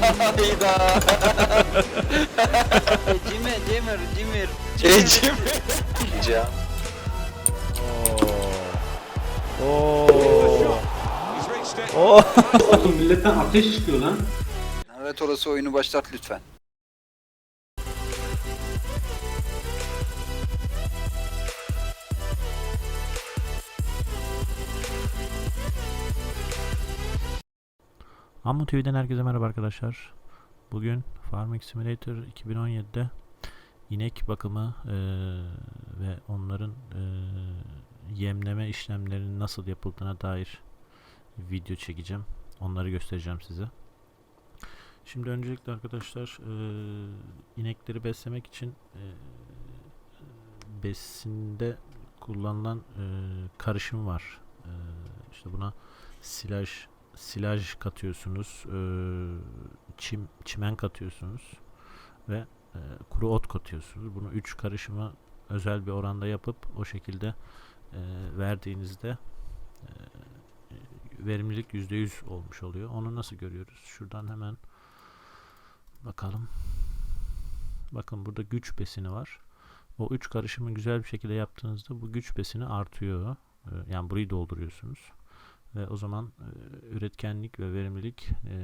Hayda. Cimir, Cimir, Cimir. Şeycim. Can. Oo. Oo. Oğlum milletten ateş çıkıyor lan. Evet orası oyunu başlat lütfen. Ammu TV'den herkese merhaba arkadaşlar. Bugün Farming Simulator 2017'de inek bakımı eee, ve onların eee, yemleme işlemlerinin nasıl yapıldığına dair video çekeceğim. Onları göstereceğim size. Şimdi öncelikle arkadaşlar eee, inekleri beslemek için eee, besinde kullanılan eee, karışım var. Eee işte buna silaj silaj katıyorsunuz, eee, çim çimen katıyorsunuz ve eee, kuru ot katıyorsunuz. Bunu üç karışımı özel bir oranda yapıp o şekilde eee, verdiğinizde eee, verimlilik %100 olmuş oluyor. Onu nasıl görüyoruz? Şuradan hemen bakalım. Bakın burada güç besini var. O üç karışımı güzel bir şekilde yaptığınızda bu güç besini artıyor. Eee, Yani burayı dolduruyorsunuz ve o zaman e, üretkenlik ve verimlilik e,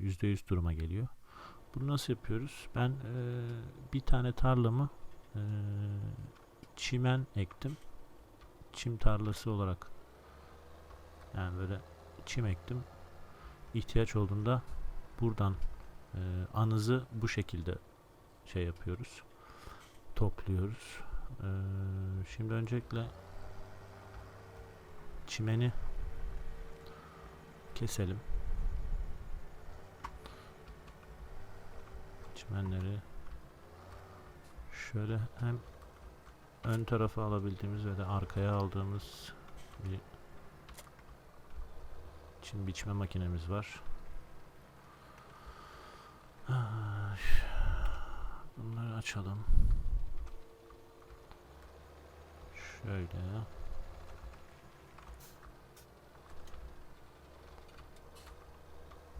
%100 duruma geliyor. Bunu nasıl yapıyoruz? Ben e, bir tane tarlamı e, çimen ektim. Çim tarlası olarak yani böyle çim ektim. İhtiyaç olduğunda buradan anızı bu şekilde şey yapıyoruz. Topluyoruz. Şimdi öncelikle çimeni keselim. Çimenleri şöyle hem ön tarafa alabildiğimiz ve de arkaya aldığımız bir çim biçme makinemiz var. Bunları açalım. Şöyle.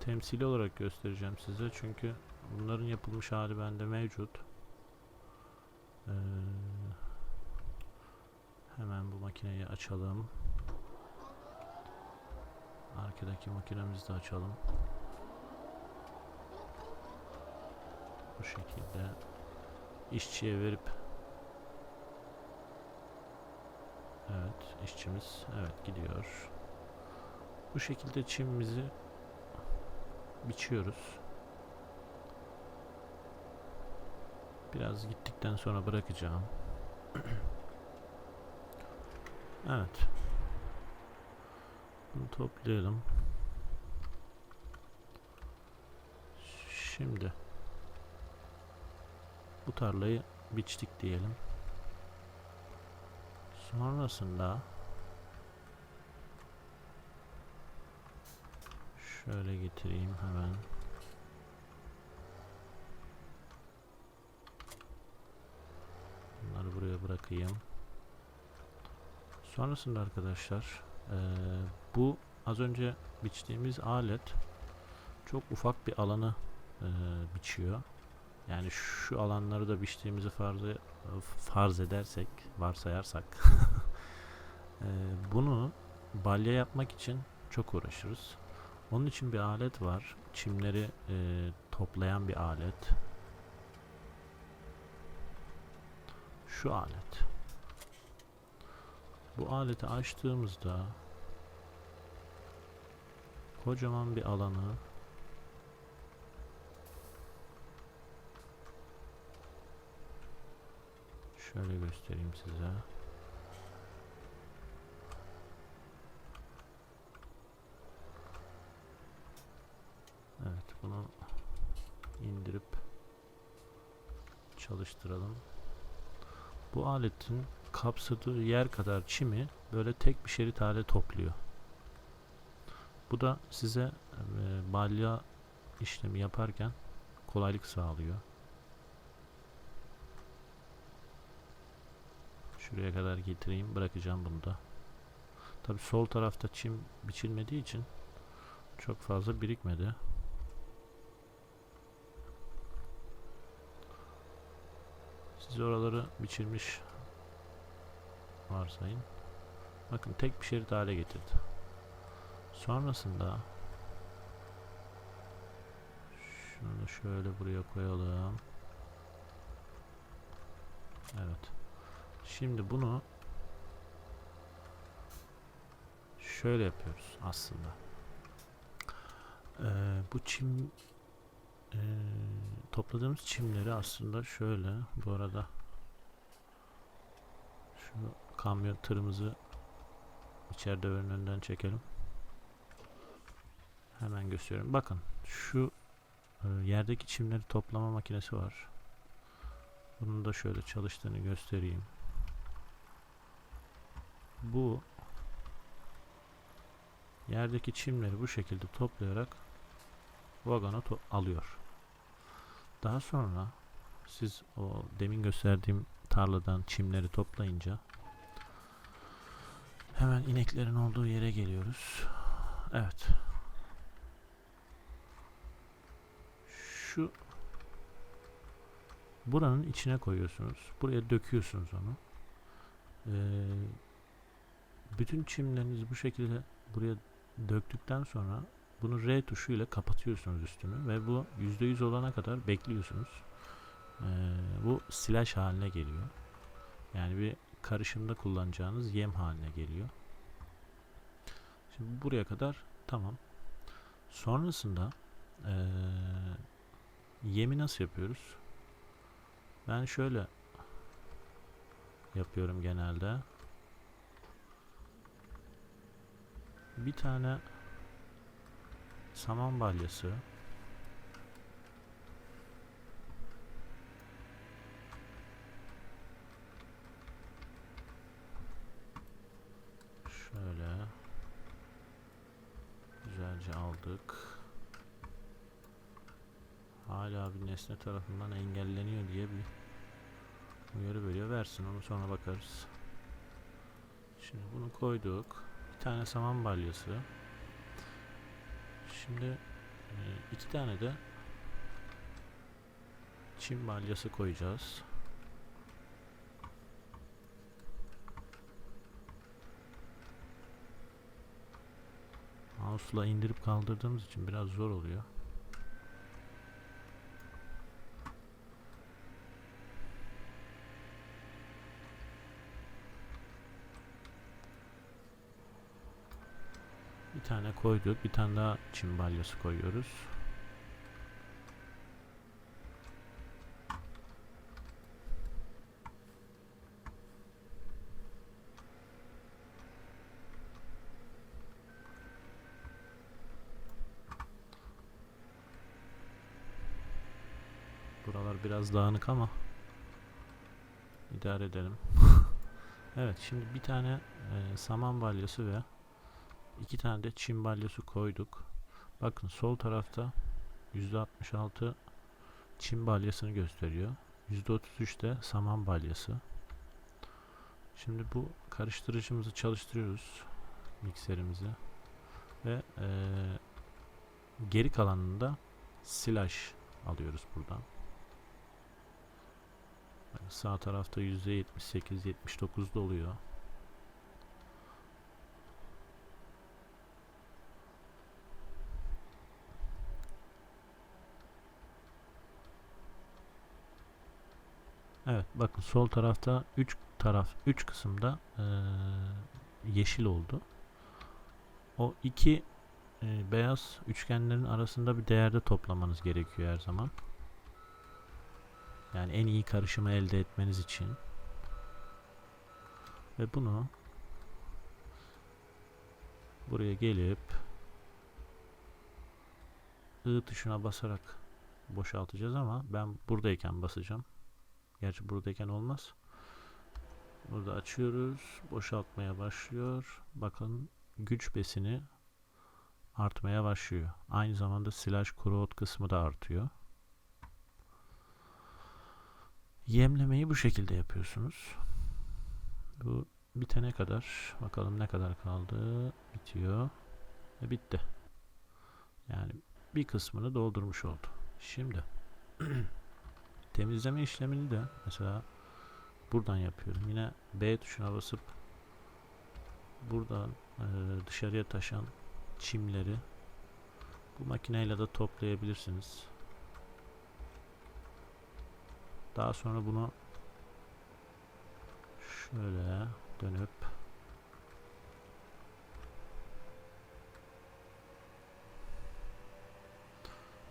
Temsili olarak göstereceğim size çünkü bunların yapılmış hali bende mevcut. Ee, hemen bu makineyi açalım. Arkadaki makinemizi de açalım. Bu şekilde işçiye verip Evet işçimiz evet gidiyor. Bu şekilde çimimizi biçiyoruz. Biraz gittikten sonra bırakacağım. evet. Bunu toplayalım. Şimdi bu tarlayı biçtik diyelim. Sonrasında Şöyle getireyim hemen. Bunları buraya bırakayım. Sonrasında arkadaşlar eee, bu az önce biçtiğimiz alet çok ufak bir alanı eee, biçiyor. Yani şu alanları da biçtiğimizi farz, e- farz edersek, varsayarsak eee, bunu balya yapmak için çok uğraşırız. Onun için bir alet var. Çimleri e, toplayan bir alet. Şu alet. Bu aleti açtığımızda kocaman bir alanı şöyle göstereyim size. Evet bunu indirip çalıştıralım. Bu aletin kapsadığı yer kadar çimi böyle tek bir şerit hale topluyor. Bu da size e, balya işlemi yaparken kolaylık sağlıyor. Şuraya kadar getireyim bırakacağım bunu da. Tabi sol tarafta çim biçilmediği için çok fazla birikmedi. Siz oraları biçilmiş varsayın. Bakın tek bir şerit hale getirdi. Sonrasında şunu şöyle buraya koyalım. Evet. Şimdi bunu şöyle yapıyoruz aslında. Ee, bu çim ee, topladığımız çimleri aslında şöyle bu arada şu kamyon tırımızı içeride önünden çekelim. Hemen gösteriyorum. Bakın şu e, yerdeki çimleri toplama makinesi var. Bunun da şöyle çalıştığını göstereyim. Bu yerdeki çimleri bu şekilde toplayarak vagona to- alıyor. Daha sonra siz o demin gösterdiğim tarladan çimleri toplayınca hemen ineklerin olduğu yere geliyoruz. Evet. Şu buranın içine koyuyorsunuz. Buraya döküyorsunuz onu. Ee, bütün çimlerinizi bu şekilde buraya döktükten sonra bunu R tuşu ile kapatıyorsunuz üstünü ve bu %100 olana kadar bekliyorsunuz. Ee, bu silaj haline geliyor. Yani bir karışımda kullanacağınız yem haline geliyor. Şimdi buraya kadar tamam. Sonrasında ee, yemi nasıl yapıyoruz? Ben şöyle yapıyorum genelde. Bir tane saman balyası. Şöyle. Güzelce aldık. Hala bir nesne tarafından engelleniyor diye bir uyarı veriyor. Versin onu sonra bakarız. Şimdi bunu koyduk. Bir tane saman balyası Şimdi e, iki tane de çim balyası koyacağız. Mouse'la indirip kaldırdığımız için biraz zor oluyor. Tane koyduk. Bir tane daha çim balyası koyuyoruz. Buralar biraz dağınık ama idare edelim. evet şimdi bir tane e, saman balyası ve İki tane de çim balyası koyduk. Bakın sol tarafta %66 çim balyasını gösteriyor. %33 de saman balyası. Şimdi bu karıştırıcımızı çalıştırıyoruz. Mikserimizi. Ve eee, geri kalanında silaj alıyoruz buradan. Sağ tarafta %78-79'da oluyor. Evet bakın sol tarafta 3 taraf 3 kısımda eee, yeşil oldu. O iki eee, beyaz üçgenlerin arasında bir değerde toplamanız gerekiyor her zaman. Yani en iyi karışımı elde etmeniz için. Ve bunu buraya gelip I tuşuna basarak boşaltacağız ama ben buradayken basacağım. Gerçi buradayken olmaz. Burada açıyoruz. Boşaltmaya başlıyor. Bakın güç besini artmaya başlıyor. Aynı zamanda silaj kuru ot kısmı da artıyor. Yemlemeyi bu şekilde yapıyorsunuz. Bu bitene kadar bakalım ne kadar kaldı. Bitiyor. Ve bitti. Yani bir kısmını doldurmuş oldu. Şimdi temizleme işlemini de mesela buradan yapıyorum. Yine B tuşuna basıp buradan eee, dışarıya taşan çimleri bu makineyle de toplayabilirsiniz. Daha sonra bunu şöyle dönüp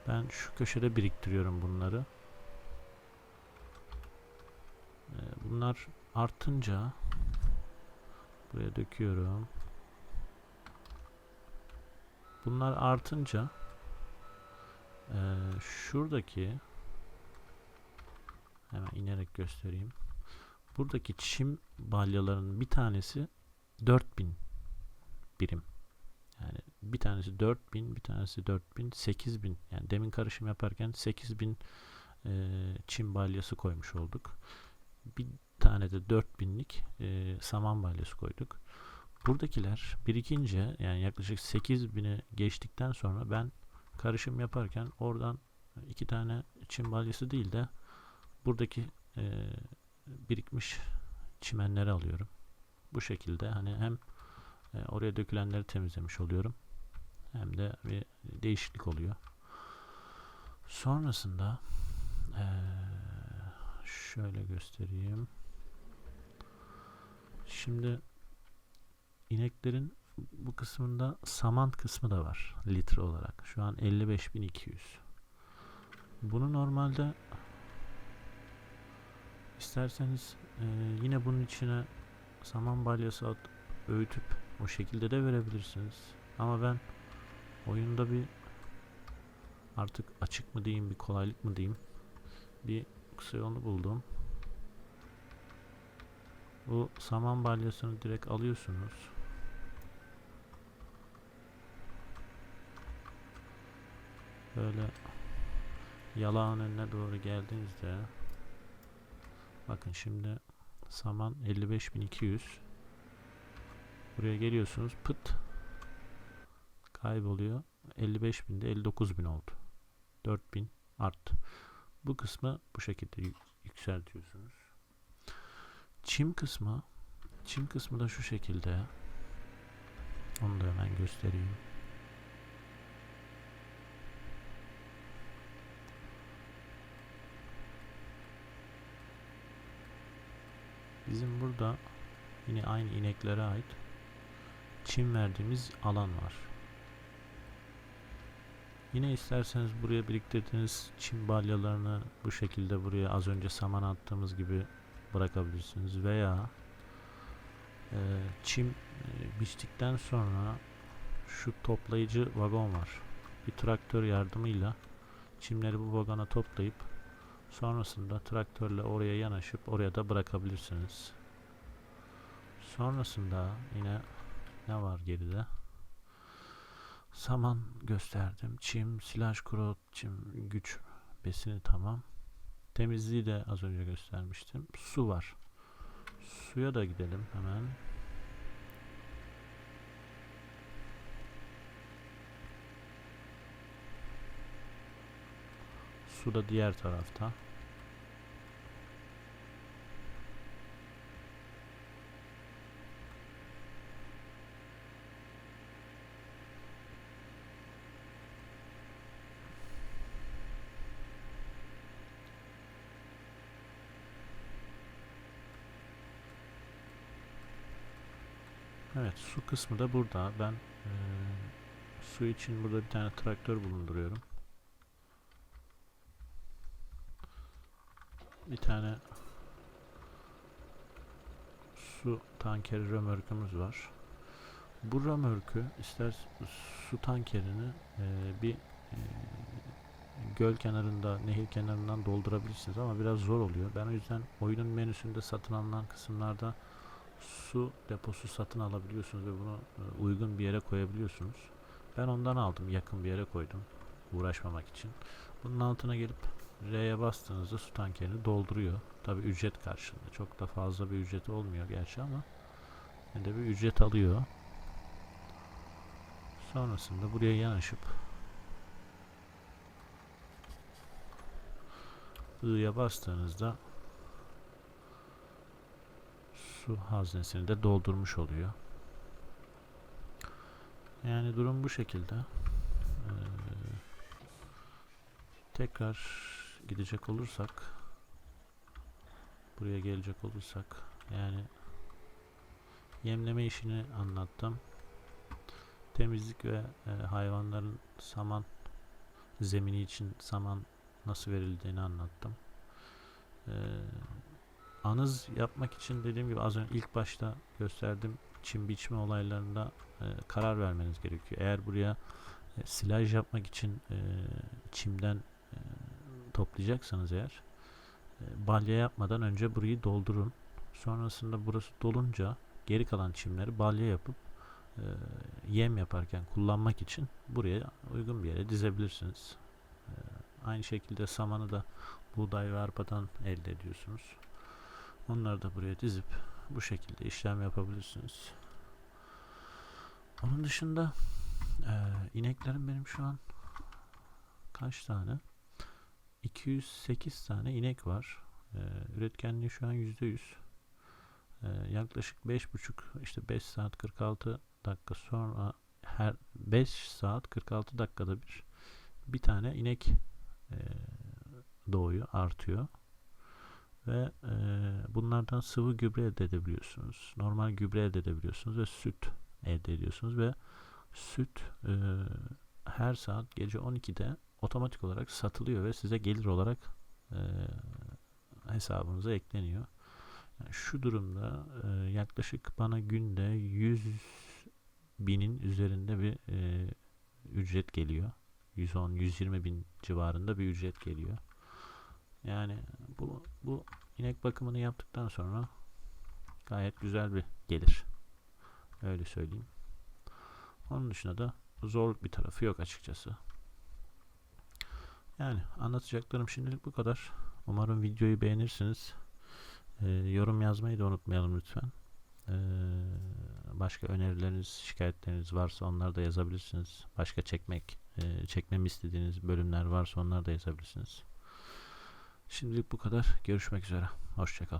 ben şu köşede biriktiriyorum bunları. Ee, Bunlar artınca buraya döküyorum. Bunlar artınca eee, şuradaki hemen inerek göstereyim. Buradaki çim balyalarının bir tanesi 4000 birim. Yani bir tanesi 4000, bir tanesi 4000, 8000. Yani demin karışım yaparken 8000 eee çim balyası koymuş olduk. Bir tane de 4000'lik eee saman balyası koyduk. Buradakiler birikince yani yaklaşık 8000'i geçtikten sonra ben karışım yaparken oradan iki tane çim balyası değil de buradaki eee, birikmiş çimenleri alıyorum. Bu şekilde hani hem e, oraya dökülenleri temizlemiş oluyorum hem de bir değişiklik oluyor. Sonrasında eee, şöyle göstereyim. Şimdi ineklerin bu kısmında saman kısmı da var litre olarak. Şu an 55.200. Bunu normalde isterseniz e, yine bunun içine saman balyası atıp öğütüp o şekilde de verebilirsiniz. Ama ben oyunda bir artık açık mı diyeyim bir kolaylık mı diyeyim bir kısa yolunu buldum. Bu saman balyasını direkt alıyorsunuz. Böyle yalağın önüne doğru geldiğinizde bakın şimdi saman 55.200 buraya geliyorsunuz pıt kayboluyor 55.000'de 59.000 oldu 4.000 arttı bu kısmı bu şekilde yük- yükseltiyorsunuz. Çim kısmı çim kısmı da şu şekilde. Onu da hemen göstereyim. Bizim burada yine aynı ineklere ait çim verdiğimiz alan var. Yine isterseniz buraya biriktirdiğiniz çim balyalarını bu şekilde buraya az önce saman attığımız gibi bırakabilirsiniz veya e, çim e, biçtikten sonra şu toplayıcı vagon var. Bir traktör yardımıyla çimleri bu vagona toplayıp Sonrasında traktörle oraya yanaşıp oraya da bırakabilirsiniz. Sonrasında yine ne var geride? Saman gösterdim. Çim, silaj kuru, çim, güç besini tamam. Temizliği de az önce göstermiştim. Su var. Suya da gidelim hemen. Su da diğer tarafta. Evet su kısmı da burada. Ben eee, su için burada bir tane traktör bulunduruyorum. Bir tane su tankeri römörkümüz var. Bu römörkü ister su tankerini eee, bir eee, göl kenarında, nehir kenarından doldurabilirsiniz ama biraz zor oluyor. Ben o yüzden oyunun menüsünde satın alınan kısımlarda su deposu satın alabiliyorsunuz ve bunu e, uygun bir yere koyabiliyorsunuz. Ben ondan aldım, yakın bir yere koydum uğraşmamak için. Bunun altına gelip R'ye bastığınızda su tankerini dolduruyor. Tabi ücret karşılığında. Çok da fazla bir ücreti olmuyor gerçi ama yine de bir ücret alıyor. Sonrasında buraya yanaşıp I'ya bastığınızda su haznesini de doldurmuş oluyor. Yani durum bu şekilde. Ee, tekrar gidecek olursak buraya gelecek olursak yani yemleme işini anlattım. Temizlik ve e, hayvanların saman zemini için saman nasıl verildiğini anlattım. Ee, anız yapmak için dediğim gibi az önce ilk başta gösterdiğim çim biçme olaylarında e, karar vermeniz gerekiyor. Eğer buraya e, silaj yapmak için e, çimden e, toplayacaksanız eğer e, balya yapmadan önce burayı doldurun. Sonrasında burası dolunca geri kalan çimleri balya yapıp e, yem yaparken kullanmak için buraya uygun bir yere dizebilirsiniz. E, aynı şekilde samanı da buğday ve arpadan elde ediyorsunuz. Onları da buraya dizip bu şekilde işlem yapabilirsiniz. Onun dışında e, ineklerim benim şu an kaç tane? 208 tane inek var. E, üretkenliği şu an %100. E, yaklaşık 5,5 işte 5 saat 46 dakika sonra her 5 saat 46 dakikada bir bir tane inek e, doğuyor, artıyor. Ve e, bunlardan sıvı gübre elde edebiliyorsunuz. Normal gübre elde edebiliyorsunuz ve süt elde ediyorsunuz ve süt e, her saat gece 12'de otomatik olarak satılıyor ve size gelir olarak e, hesabınıza ekleniyor. Yani şu durumda e, yaklaşık bana günde 100 binin üzerinde bir e, ücret geliyor. 110-120 bin civarında bir ücret geliyor. Yani bu, bu inek bakımını yaptıktan sonra gayet güzel bir gelir. Öyle söyleyeyim. Onun dışında da zorluk bir tarafı yok açıkçası. Yani anlatacaklarım şimdilik bu kadar. Umarım videoyu beğenirsiniz. Ee, yorum yazmayı da unutmayalım lütfen. Ee, başka önerileriniz, şikayetleriniz varsa onları da yazabilirsiniz. Başka çekmek, e, çekmemi istediğiniz bölümler varsa onları da yazabilirsiniz. Şimdilik bu kadar. Görüşmek üzere. Hoşçakal.